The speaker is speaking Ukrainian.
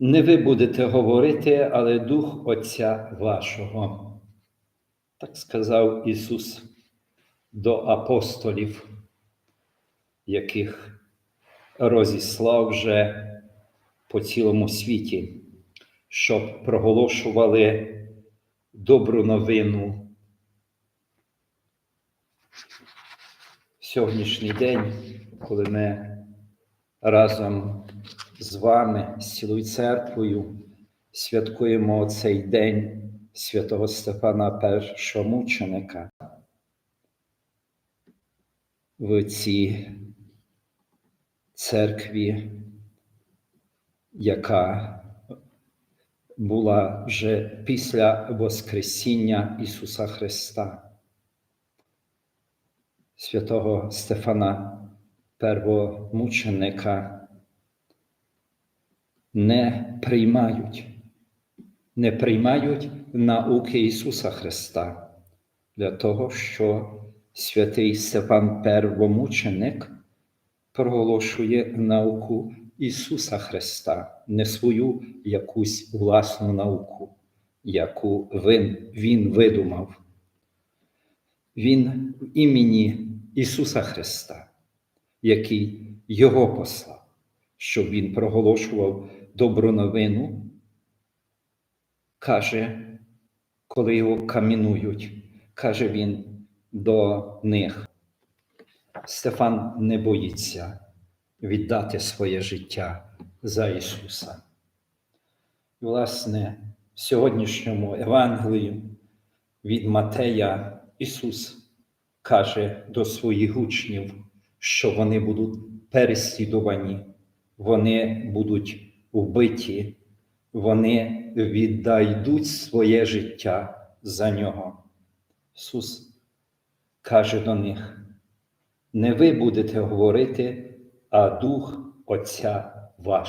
Не ви будете говорити, але Дух Отця вашого. Так сказав Ісус до апостолів, яких розіслав вже по цілому світі, щоб проголошували добру новину. Сьогоднішній день, коли ми разом з вами, з цілою церквою, святкуємо цей день святого Стефана Першомученика. В цій церкві, яка була вже після Воскресіння Ісуса Христа, святого Стефана Первомученика не приймають, не приймають науки Ісуса Христа для того, що святий Стефан Первомученик проголошує науку Ісуса Христа, не свою якусь власну науку, яку він, він видумав. Він в імені Ісуса Христа, який Його послав, щоб Він проголошував добру новину, каже, коли його камінують, каже він до них. Стефан не боїться віддати своє життя за Ісуса. І, власне, в сьогоднішньому Евангелії від Матея Ісус каже до своїх учнів, що вони будуть переслідувані, вони будуть вбиті, вони віддайдуть своє життя за нього. Ісус каже до них: не ви будете говорити, а Дух Отця ваш.